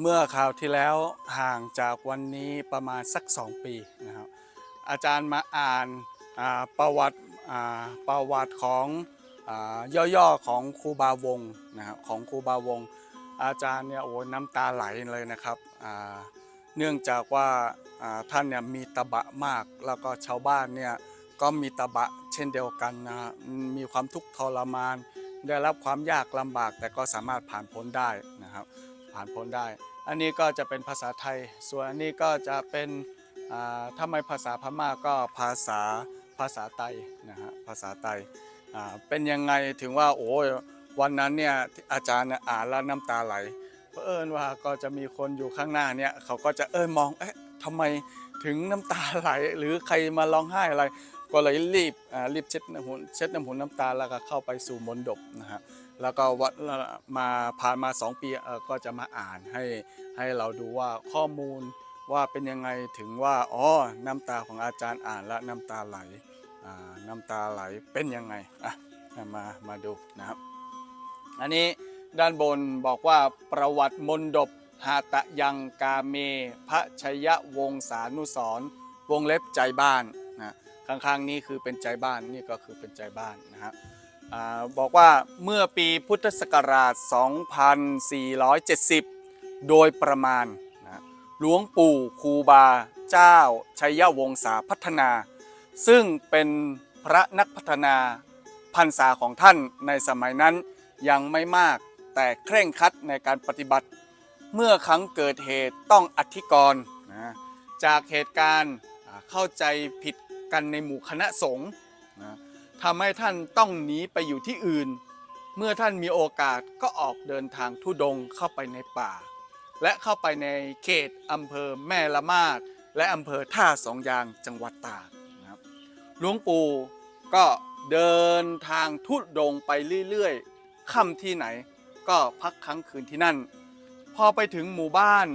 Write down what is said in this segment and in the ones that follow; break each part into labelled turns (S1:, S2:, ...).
S1: เมื่อคราวที่แล้วห่างจากวันนี้ประมาณสัก 2 ปีนะครับอาจารย์มาอ่านประวัติประวัติของย่อๆของครูบาวงนะครับของครูบาวง อาจารย์เนี่ยโอ้น้ำตาไหลเลยนะครับเนื่องจากว่าท่านเนี่ยมีตะบะมาก แล้วก็ชาวบ้านเนี่ยก็มีตะบะเช่นเดียวกันนะฮะมีความทุกข์ทรมาน ได้รับความยากลำบากแต่ก็สามารถผ่านพ้นได้นะครับ ผ่านพ้นได้ อันนี้ก็จะเป็นภาษาไทย ส่วนอันนี้ก็จะเป็นถ้าไม่ภาษาพม่าก็ภาษาภาษาไตนะฮะภาษาไตเป็นยังไงถึงว่าโอ้ยวันนั้นเนี่ยอาจารย์อ่านแล้วน้ำตาไหลเพราะเอิญว่าก็จะมีคนอยู่ข้างหน้าเนี่ยเขาก็จะเออมองเอ๊ะทำไมถึงน้ำตาไหลหรือใครมาร้องไห้อะไร ก็เลยรีบรีบเช็ดน้ำหูเช็ดน้ำหูน้ำตาแล้วก็เข้าไปสู่มนดบนะฮะ แล้วก็วัดมาผ่านมา 2 ปีก็จะมาอ่านให้ให้เราดูว่าข้อมูลว่าเป็นยังไงถึงว่าอ๋อน้ำตาของอาจารย์อ่านแล้วน้ำตาไหลน้ำตาไหลเป็นยังไงอะมามาดูนะครับ อันนี้ด้านบนบอกว่าประวัติมนดบหาตะยังกาเมพระชยวงศานุสรวงเล็บใจบ้านนะข้างๆนี้คือเป็นใจบ้านนี่ก็คือเป็นใจบ้านนะครับ บอกว่าเมื่อปีพุทธศักราช 2470 โดยประมาณนะหลวงปู่ครูบาเจ้าชัยวงศาพัฒนา ซึ่งเป็นพระนักพัฒนาพรรษาของท่านในสมัยนั้นยังไม่มากแต่เคร่งครัดในการปฏิบัติ เมื่อครั้งเกิดเหตุต้องอธิกรณ์นะจากเหตุการณ์เข้าใจผิดกันในหมู่คณะสงฆ์ ทำให้ท่านต้องหนีไปอยู่ที่อื่น เมื่อท่านมีโอกาสก็ออกเดินทางทุดงเข้าไปในป่า และเข้าไปในเขตอำเภอแม่ละมาดและอำเภอท่าสองยางจังหวัดตากนะครับหลวงปู่ก็เดินทางทุดงไปเรื่อยๆค่ำที่ไหนก็พักค้างคืนที่นั่น พอไปถึงหมู่บ้าน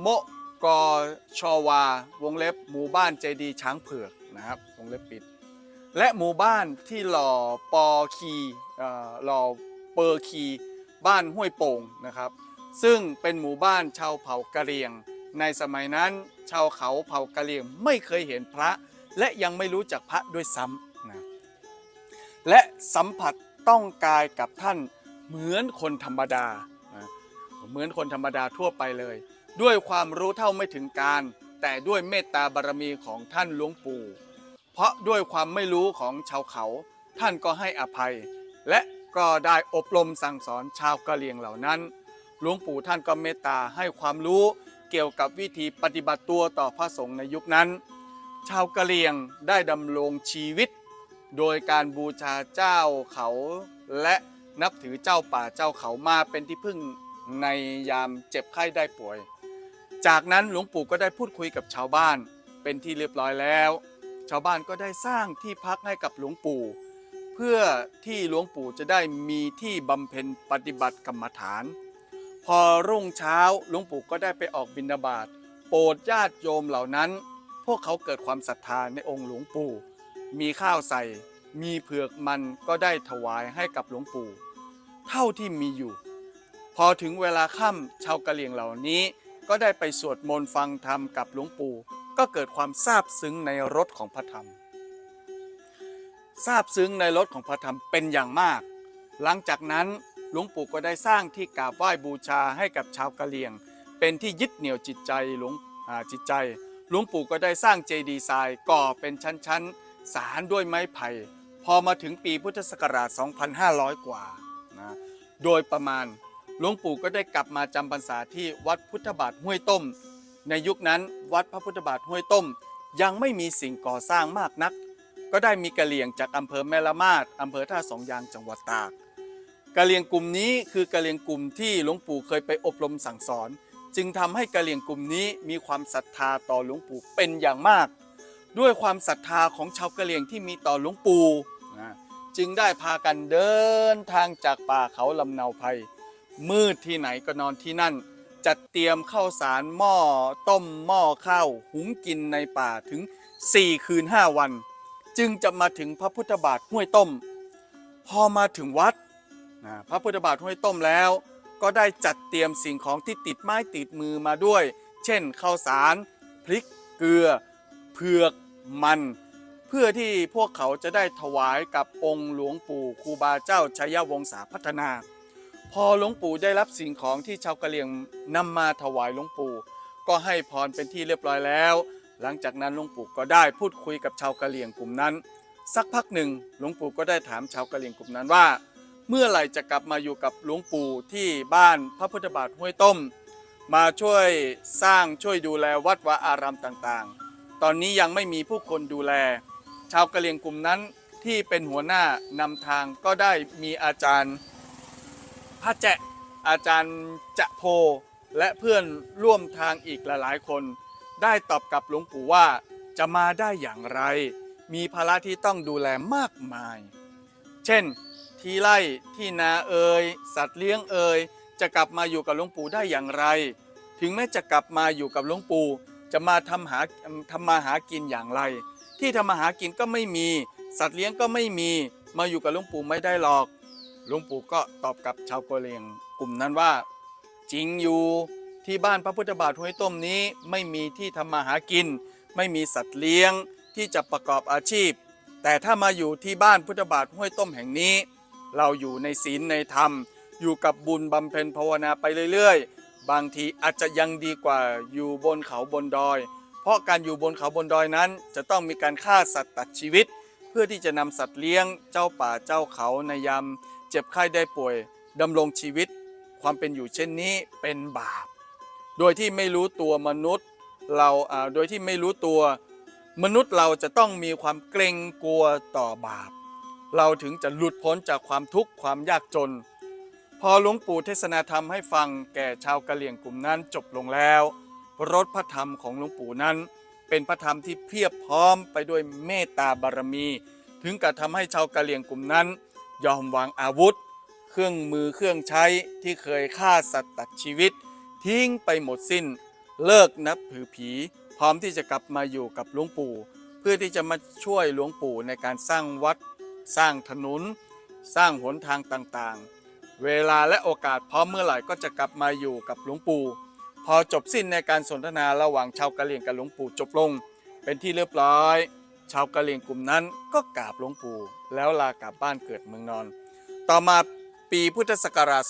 S1: โมกอชอวา วงเล็บหมู่บ้านเจดีช้างเผือกนะครับ วงเล็บปิด และหมู่บ้านที่หล่อปอคีหล่อเปอร์คี บ้านห้วยโป่งนะครับ ซึ่งเป็นหมู่บ้านชาวเผ่ากะเหรี่ยง ในสมัยนั้นชาวเขาเผ่ากะเหรี่ยงไม่เคยเห็นพระ และยังไม่รู้จักพระด้วยซ้ำนะและสัมผัสต้องกายกับท่านเหมือนคนธรรมดานะเหมือนคนธรรมดาทั่วไปเลย ด้วยความรู้เท่าไม่ถึงการ แต่ด้วยเมตตาบารมีของท่านหลวงปู่ เพราะด้วยความไม่รู้ของชาวเขา ท่านก็ให้อภัย และก็ได้อบรมสั่งสอนชาวกะเหรี่ยงเหล่านั้น หลวงปู่ท่านก็เมตตาให้ความรู้เกี่ยวกับวิธีปฏิบัติตัวต่อพระสงฆ์ในยุคนั้น ชาวกะเหรี่ยงได้ดำรงชีวิต โดยการบูชาเจ้าเขาและนับถือเจ้าป่าเจ้าเขามาเป็นที่พึ่งในยามเจ็บไข้ได้ป่วย จากนั้นหลวงปู่ก็ได้พูดคุยกับชาวบ้านเป็นที่เรียบร้อยแล้ว ชาวบ้านก็ได้สร้างที่พักให้กับหลวงปู่ เพื่อที่หลวงปู่จะได้มีที่บำเพ็ญปฏิบัติกรรมฐาน พอรุ่งเช้าหลวงปู่ก็ได้ไปออกบิณฑบาตโปรดญาติโยมเหล่านั้น พวกเขาเกิดความศรัทธาในองค์หลวงปู่ มีข้าวใส่ มีเผือกมันก็ได้ถวายให้กับหลวงปู่ เท่าที่มีอยู่ พอถึงเวลาค่ำชาวกะเหรี่ยงเหล่านี้ก็ได้ไปสวดมนต์ฟังธรรมกับหลวงปู่ ก็เกิดความซาบซึ้งในรสของพระธรรมซาบซึ้งในรสของพระธรรมเป็นอย่างมาก หลังจากนั้นหลวงปู่ก็ได้สร้างที่กราบไหว้บูชาให้กับชาวกะเหรี่ยง เป็นที่ยึดเหนี่ยวจิตใจหลวงจิตใจ หลวงปู่ก็ได้สร้างเจดีย์ทรายก่อเป็นชั้นๆ สารด้วยไม้ไผ่ พอมาถึงปีพุทธศักราช 2,500 กว่านะโดยประมาณหลวงปู่ก็ได้กลับมาจำพรรษาที่วัดพุทธบาทห้วยต้ม ในยุคนั้นวัดพระพุทธบาทห้วยต้ม ยังไม่มีสิ่งก่อสร้างมากนัก ก็ได้มีกะเหลี่ยงจากอำเภอแม่ละมาดอำเภอท่าสองยางจังหวัดตากกะเหลี่ยงกลุ่มนี้คือกะเหลี่ยงกลุ่มที่หลวงปู่เคยไปอบรมสั่งสอน จึงทำให้กะเหลี่ยงกลุ่มนี้มีความศรัทธาต่อหลวงปู่เป็นอย่างมาก ด้วยความศรัทธาของชาวกะเหลี่ยงที่มีต่อหลวงปู่จึงได้พากันเดินทางจากป่าเขาลำเนาไพรมืดที่ไหนก็นอนที่นั่น จัดเตรียมข้าวสารหม้อต้มหม้อข้าวหุงกินในป่าถึง 4 คืน 5 วัน จึงจะมาถึงพระพุทธบาทห้วยต้ม พอมาถึงวัดนะพระพุทธบาทห้วยต้มแล้ว ก็ได้จัดเตรียมสิ่งของที่ติดไม้ติดมือมาด้วย เช่นข้าวสาร พริกเกลือ เผือกมัน เพื่อที่พวกเขาจะได้ถวายกับองค์หลวงปู่ครูบาเจ้าชัยวงศาพัฒนา อหลวงปู่ได้รับสิ่งของที่ชาวกะเหรี่ยงนำมาถวายหลวงปู่ ก็ให้พรเป็นที่เรียบร้อยแล้ว หลังจากนั้นหลวงปู่ก็ได้พูดคุยกับชาวกะเหรี่ยงกลุ่มนั้น สักพักหนึ่งหลวงปู่ก็ได้ถามชาวกะเหรี่ยงกลุ่มนั้นว่า เมื่อไหร่จะกลับมาอยู่กับหลวงปู่ที่บ้านพระพุทธบาทห้วยต้ม มาช่วยสร้างช่วยดูแลวัดวาอารามต่างๆ ตอนนี้ยังไม่มีผู้คนดูแล ชาวกะเหรี่ยงกลุ่มนั้นที่เป็นหัวหน้านำทางก็ได้มีอาจารย์ พระแจะอาจารย์จะโพ และเพื่อนร่วมทางอีกหลายๆ คน ได้ตอบกับหลวงปู่ว่าจะมาได้อย่างไร มีภาระที่ต้องดูแลมากมาย เช่น ที่ไร่ที่นาเอ่ยสัตว์เลี้ยงเอ่ยจะกลับมาอยู่กับหลวงปู่ได้อย่างไร ถึงแม้จะกลับมาอยู่กับหลวงปู่จะมาทำหาทำมาหากินอย่างไร ที่ทำมาหากินก็ไม่มี สัตว์เลี้ยงก็ไม่มี มาอยู่กับหลวงปู่ไม่ได้หรอก หลวงปู่ก็ตอบกับชาวกะเหรี่ยงกลุ่มนั้นว่า จริงอยู่ที่บ้านพระพุทธบาทห้วยต้มนี้ไม่มีที่ทำมาหากิน ไม่มีสัตว์เลี้ยงที่จะประกอบอาชีพ แต่ถ้ามาอยู่ที่บ้านพุทธบาทห้วยต้มแห่งนี้ เราอยู่ในศีลในธรรม อยู่กับบุญบำเพ็ญภาวนาไปเรื่อยๆ บางทีอาจจะยังดีกว่าอยู่บนเขาบนดอย เพราะการอยู่บนเขาบนดอยนั้น จะต้องมีการฆ่าสัตว์ตัดชีวิต เพื่อที่จะนำสัตว์เลี้ยงเจ้าป่าเจ้าเขาในยามเจ็บไข้ได้ป่วยดำรงชีวิต ความเป็นอยู่เช่นนี้เป็นบาป โดยที่ไม่รู้ตัวมนุษย์เราอ่าโดยที่ไม่รู้ตัวมนุษย์เราจะต้องมีความเกรงกลัวต่อบาป เราถึงจะหลุดพ้นจากความทุกข์ความยากจน พอหลวงปู่เทศนาธรรมให้ฟังแก่ชาวกะเหรี่ยงกลุ่มนั้นจบลงแล้ว รถพระธรรมของหลวงปู่นั้น เป็นพระธรรมที่เพียบพร้อมไปด้วยเมตตาบารมี ถึงกับทำให้ชาวกะเหรี่ยงกลุ่มนั้น ยอมวางอาวุธ เครื่องมือเครื่องใช้ที่เคยฆ่าสัตว์ตัดชีวิต ทิ้งไปหมดสิ้น เลิกนับถือผี พร้อมที่จะกลับมาอยู่กับหลวงปู่ เพื่อที่จะมาช่วยหลวงปู่ในการสร้างวัด สร้างถนน สร้างหนทางต่างๆ เวลาและโอกาสพร้อมเมื่อไหร่ก็จะกลับมาอยู่กับหลวงปู่ พอจบสิ้นในการสนทนาระหว่างชาวกะเหรี่ยงกับหลวงปู่จบลง เป็นที่เรียบร้อย ชาวกะเหรี่ยงกลุ่มนั้นก็กราบหลวงปู่แล้วลากลับบ้านเกิดเมืองนอน ต่อมาปีพุทธศักราช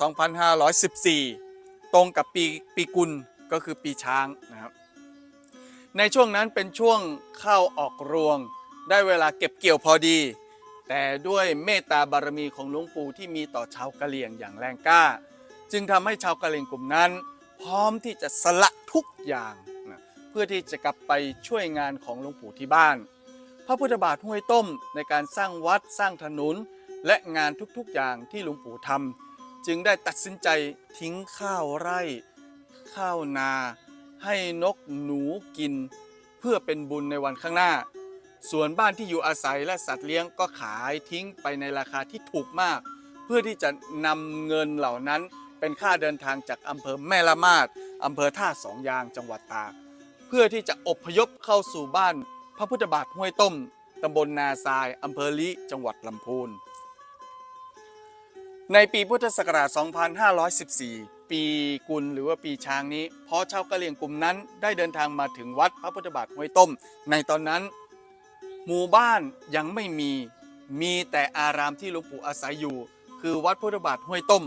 S1: 2514 ตรงกับปีปีกุลก็คือปีช้างนะครับ ในช่วงนั้นเป็นช่วงเข้าออกรวง ได้เวลาเก็บเกี่ยวพอดี แต่ด้วยเมตตาบารมีของหลวงปู่ที่มีต่อชาวกะเหรี่ยงอย่างแรงกล้า จึงทำให้ชาวกะเหรี่ยงกลุ่มนั้น พร้อมที่จะสละทุกอย่างนะเพื่อที่จะกลับไปช่วยงานของหลวงปู่ที่บ้าน พระพุทธบาทห้วยต้มในการสร้างวัดสร้างถนน และงานทุกๆอย่างที่หลวงปู่ทำจึงได้ตัดสินใจทิ้งข้าวไร่ ข้าวนา ให้นกหนูกิน เพื่อเป็นบุญในวันข้างหน้า ส่วนบ้านที่อยู่อาศัยและสัตว์เลี้ยงก็ขายทิ้งไปในราคาที่ถูกมาก เพื่อที่จะนำเงินเหล่านั้นเป็นค่าเดินทางจากอำเภอแม่ละมาดอำเภอท่าสองยางจังหวัดตากเพื่อที่จะอบพยพเข้าสู่บ้าน พระพุทธบาทห้วยต้มตำบลนาทรายอำเภอลิจังหวัดลำพูน ในปีพุทธศักราช 2514 ปีกุลหรือว่าปีช้างนี้พอชาวกะเหรี่ยงกลุ่มนั้นได้เดินทางมาถึงวัดพระพุทธบาทห้วยต้ม ในตอนนั้น หมู่บ้านยังไม่มีมีแต่อารามที่หลวงปู่อาศัยอยู่ คือวัดพุทธบาทห้วยต้ม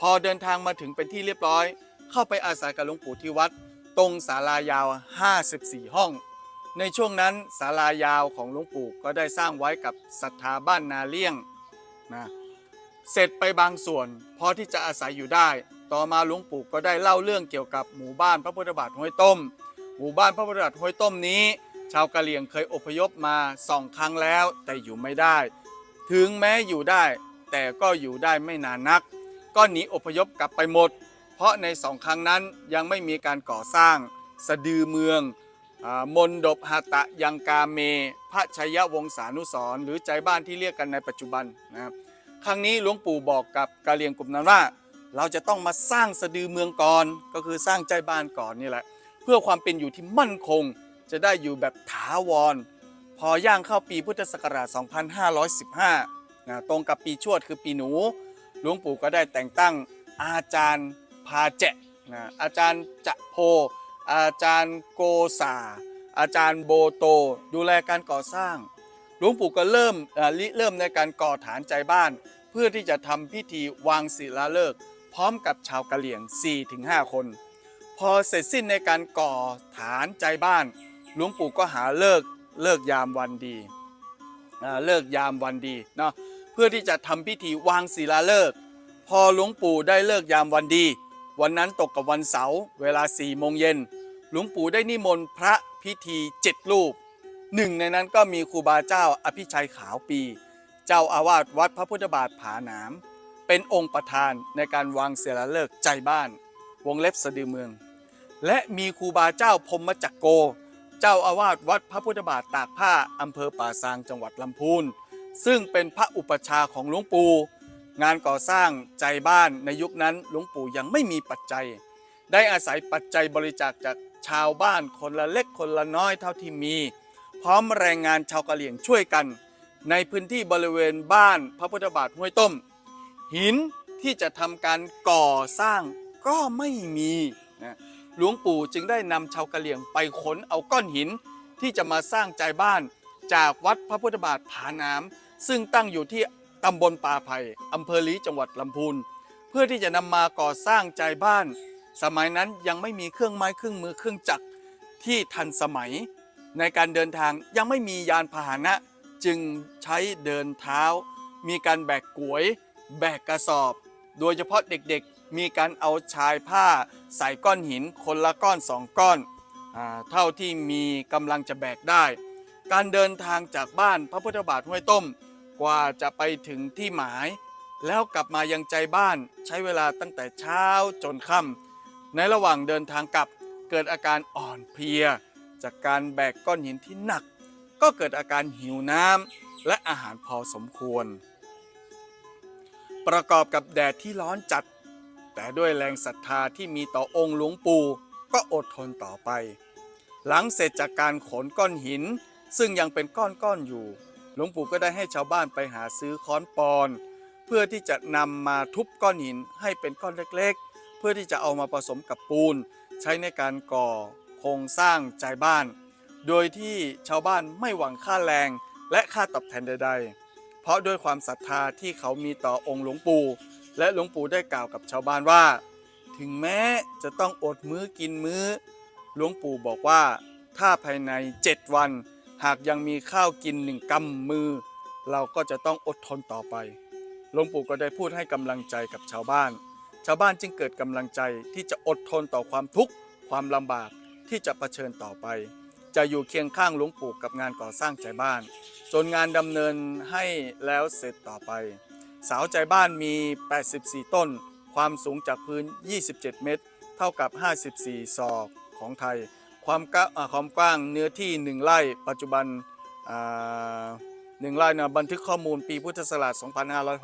S1: พอเดินทางมาถึงเป็นที่เรียบร้อย เข้าไปอาศัยกับหลวงปู่ที่วัด ตรงศาลายาว 54 ห้อง ในช่วงนั้นศาลายาวของหลวงปู่ก็ได้สร้างไว้กับศรัทธาบ้านนาเลี่ยงนะเสร็จไปบางส่วนพอที่จะอาศัยอยู่ได้ ต่อมาหลวงปู่ก็ได้เล่าเรื่องเกี่ยวกับหมู่บ้านพระพุทธบาทห้วยต้ม หมู่บ้านพระพุทธบาทห้วยต้มนี้ ชาวกะเหรี่ยงเคยอพยพมาสองครั้งแล้ว แต่อยู่ไม่ได้ ถึงแม้อยู่ได้ แต่ก็อยู่ได้ไม่นานนัก ก็หนีอพยพกลับไปหมด เพราะในสองครั้งนั้นยังไม่มีการก่อสร้าง สะดือเมือง มนดบหาตะยังกาเมพระชัยวงศานุสรหรือใจบ้านที่เรียกกันในปัจจุบันนะครับครั้งนี้หลวงปู่บอกกับกะเหรี่ยงกลุ่มนั้นว่า เราจะต้องมาสร้างสะดือเมืองก่อนก็คือสร้างใจบ้านก่อนนี่แหละ เพื่อความเป็นอยู่ที่มั่นคง จะได้อยู่แบบถาวร พอย่างเข้าปีพุทธศักราช 2515นะตรงกับปีชวดคือปีหนู หลวงปู่ก็ได้แต่งตั้งอาจารย์พาแจะนะอาจารย์จะโพ อาจารย์โกษาอาจารย์โบโต ดูแลการก่อสร้าง หลวงปู่ก็เริ่มริเริ่มในการก่อฐานใจบ้าน เพื่อที่จะทำพิธีวางศิลาฤกษ์พร้อมกับชาวกะเหรี่ยง 4-5 คน พอเสร็จสิ้นในการก่อฐานใจบ้าน หลวงปู่ก็หาเลิกเลิกยามวันดีเลิกยามวันดีเนาะเพื่อที่จะทำพิธีวางศิลาฤกษ์พอหลวงปู่ได้เลิกยามวันดี วันนั้นตกกับวันเสาร์เวลา4โมงเย็นหลวงปู่ได้นิมนต์พระพิธีเจ็ดรูปหนึ่งในนั้นก็มีครูบาเจ้าอภิชัยขาวปี เจ้าอาวาสวัดพระพุทธบาทผาหนามเป็นองค์ประธานในการวางเสลาฤกษ์ใจบ้าน วงเล็บสะดือเมือง และมีครูบาเจ้าพรมจักโก เจ้าอาวาสวัดพระพุทธบาทตากผ้าอำเภอป่าซางจังหวัดลำพูนซึ่งเป็นพระอุปชาของหลวงปู่ งานก่อสร้างใจบ้านในยุคนั้นหลวงปู่ยังไม่มีปัจจัย ได้อาศัยปัจจัยบริจาคจากชาวบ้านคนละเล็กคนละน้อยเท่าที่มี พร้อมแรงงานชาวกะเหรี่ยงช่วยกัน ในพื้นที่บริเวณบ้านพระพุทธบาทห้วยต้ม หินที่จะทำการก่อสร้างก็ไม่มีนะหลวงปู่จึงได้นำชาวกะเหรี่ยงไปขนเอาก้อนหินที่จะมาสร้างใจบ้านจากวัดพระพุทธบาทผาน้ำซึ่งตั้งอยู่ที่ ตำบลป่าไผ่อำเภอลีจังหวัดลำพูน เพื่อที่จะนำมาก่อสร้างใจบ้าน สมัยนั้นยังไม่มีเครื่องไม้เครื่องมือเครื่องจักรที่ทันสมัย ในการเดินทางยังไม่มียานพาหนะจึงใช้เดินเท้า มีการแบกกลวย แบกกระสอบ โดยเฉพาะเด็กๆ มีการเอาชายผ้า ใส่ก้อนหินคนละก้อนสองก้อนอเท่าที่มีกำลังจะแบกได้ การเดินทางจากบ้านพระพุทธบาทห้วยต้ม กว่าจะไปถึงที่หมาย แล้วกลับมายังใจบ้านใช้เวลาตั้งแต่เช้าจนค่ำในระหว่างเดินทางกลับเกิดอาการอ่อนเพลีย จากการแบกก้อนหินที่หนัก ก็เกิดอาการหิวน้ำและอาหารพอสมควร ประกอบกับแดดที่ร้อนจัด แต่ด้วยแรงศรัทธาที่มีต่อองค์หลวงปู่ก็อดทนต่อไป หลังเสร็จจากการขนก้อนหินซึ่งยังเป็นก้อนๆอยู่ หลวงปู่ก็ได้ให้ชาวบ้านไปหาซื้อค้อนปอน เพื่อที่จะนำมาทุบก้อนหินให้เป็นก้อนเล็กๆ เพื่อที่จะเอามาผสมกับปูน ใช้ในการก่อโครงสร้างใจบ้าน โดยที่ชาวบ้านไม่หวังค่าแรงและค่าตอบแทนใด ๆ เพราะด้วยความศรัทธาที่เขามีต่อองค์หลวงปู่ และหลวงปู่ได้กล่าวกับชาวบ้านว่า ถึงแม้จะต้องอดมื้อกินมื้อ หลวงปู่บอกว่าถ้าภายใน 7 วัน หากยังมีข้าวกินหนึ่งกำมือ เราก็จะต้องอดทนต่อไปหลวงปู่ก็ได้พูดให้กำลังใจกับชาวบ้าน ชาวบ้านจึงเกิดกำลังใจที่จะอดทนต่อความทุกข์ความลำบากที่จะเผชิญต่อไป จะอยู่เคียงข้างหลวงปู่กับงานก่อสร้างใจบ้าน จนงานดำเนินให้แล้วเสร็จต่อไป เสาใจบ้านมี 84 ต้น ความสูงจากพื้น 27 เมตร เท่ากับ 54 ศอกของไทย ความกความกว้างเนื้อที่ 1 ไร่ปัจจุบันหนึ่งไร่นะบันทึกข้อมูลปีพุทธศักราช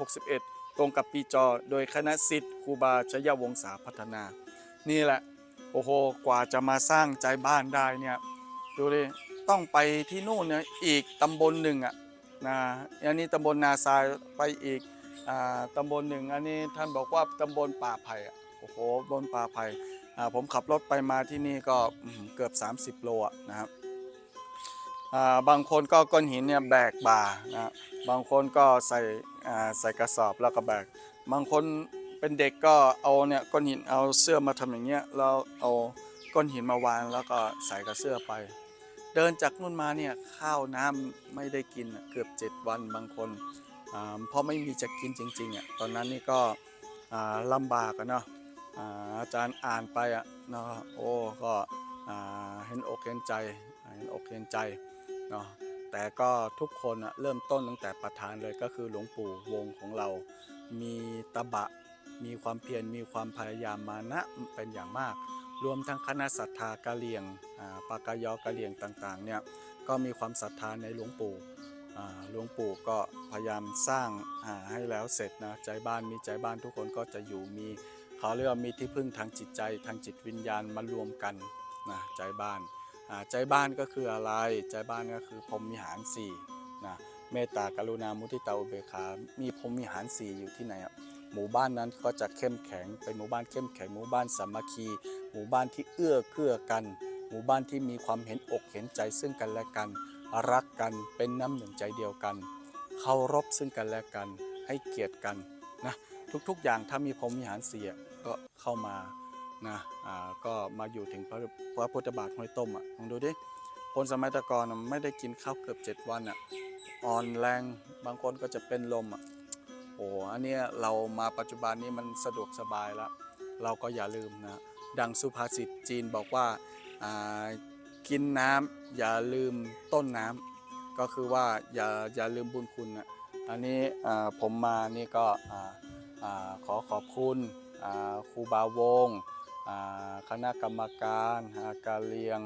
S1: 2561 ตรงกับปีจอ โดยคณะสิทธิ์ครูบาชยวงศาพัฒนา นี่แหละ โอ้โห กว่าจะมาสร้างใจบ้านได้เนี่ย ดูดิ ต้องไปที่นู่นเนี่ยอีกตำบลหนึ่งอะนะอันนี้ตำบลนาซายไปอีกอ่าตำบลหนึ่ง อันนี้ท่านบอกว่าตำบลป่าไผ่อะ โอ้โห บนป่าไผ่ ผมขับรถไปมาที่นี่ก็อื้อหือเกือบ 30 โลนะครับบางคนก็ก้อนหินเนี่ยแบกบ่านะบางคนก็ใส่ใส่กระสอบแล้วก็แบก บางคนเป็นเด็กก็เอาเนี่ยก้อนหินเอาเสื้อมาทำอย่างเงี้ยแล้วเอาก้อนหินมาวางแล้วก็ใส่กับเสื้อไป เดินจากนู่นมาเนี่ยข้าวน้ำไม่ได้กินเกือบ 7 วันบางคนเพราะไม่มีจะกินจริงๆอะตอนนั้นนี่ก็อ่าลำบากอะเนาะ อาจารย์อ่านไปอะเนาะโอ้ก็เห็นอกเห็นใจเห็นอกเห็นใจเนาะแต่ก็ทุกคนอะเริ่มต้นตั้งแต่ประธานเลยก็คือหลวงปู่วงของเรา มีตะบะ มีความเพียรมีความพยายามมานะเป็นอย่างมาก รวมทั้งคณะศรัทธากะเหรี่ยงปากายอกะเหรี่ยงต่างๆเนี่ยก็มีความศรัทธาในหลวงปู่หลวงปู่ก็พยายามสร้างให้แล้วเสร็จนะใจบ้านมีใจบ้านทุกคนก็จะอยู่มี เขาเรียกว่ามีที่พึ่งทางจิตใจทางจิตวิญญาณมารวมกันนะใจบ้านใจบ้านก็คืออะไร ใจบ้านก็คือพรหมวิหารสี่นะเมตตากรุณามุทิตาอุเบกขามีพรหมวิหารสี่อยู่ที่ไหนอะหมู่บ้านนั้นก็จะเข้มแข็งเป็นหมู่บ้านเข้มแข็งหมู่บ้านสามัคคี หมู่บ้านที่เอื้อเกื้อกัน หมู่บ้านที่มีความเห็นอกเห็นใจซึ่งกันและกัน รักกันเป็นน้ำหนึ่งใจเดียวกันเคารพซึ่งกันและกันให้เกียรติกันนะทุกๆอย่างถ้ามีพรหมวิหารสีย ก็เข้ามานะอ่าก็มาอยู่ถึงพระพระพุทธบาทห้วยต้มอะลองดูดิคนสมัยตะกอนไม่ได้กินข้าวเกือบเจ็ดวันอะอ่อนแรงบางคนก็จะเป็นลมอะโอ้อันเนี้ยเรามาปัจจุบันนี้มันสะดวกสบายแล้วเราก็อย่าลืมนะดังสุภาษิตจีนบอกว่าอ่ากินน้ำอย่าลืมต้นน้ำก็คือว่าอย่าอย่าลืมบุญคุณนะอันนี้อ่าผมมานี่ก็อ่าอ่าขอขอบคุณ ครูบาวงคณะกรรมการอ่ากาเลียง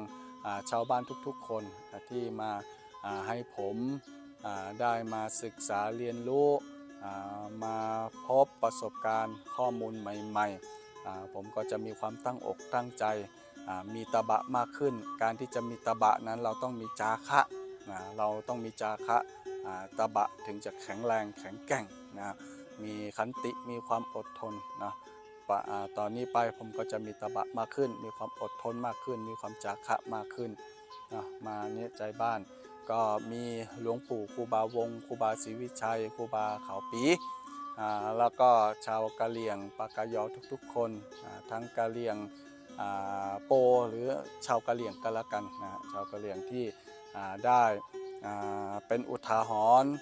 S1: ชาวบ้านทุกๆคนที่มาให้ผมได้มาศึกษาเรียนรู้มาพบประสบการณ์ข้อมูลใหม่ๆ ผมก็จะมีความตั้งอกตั้งใจ มีตะบะมากขึ้น การที่จะมีตะบะนั้นเราต้องมีจาคะเราต้องมีจาคะตะบะถึงจะแข็งแรงแข็งแกร่งนะมีขันติมีความอดทนนะ ปะอาตอนนี้ไปผมก็จะมีตะบะมากขึ้น มีความอดทนมากขึ้น มีความจาคะมากขึ้นนะมาเนี่ยใจบ้าน ก็มีหลวงปู่ครูบาวงครูบาศรีวิชัยครูบาเขาปีแล้วก็ชาวกะเหรี่ยงปากกายอทุกๆ คนทั้งกะเหรี่ยงโปหรือชาวกะเหรี่ยงก็แล้วกันนะชาวกะเหรี่ยงที่ได้เป็นอุทาหรณ์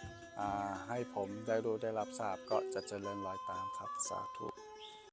S1: ให้ผมได้รู้ได้รับทราบก็จะเจริญรอยตามครับสาธุ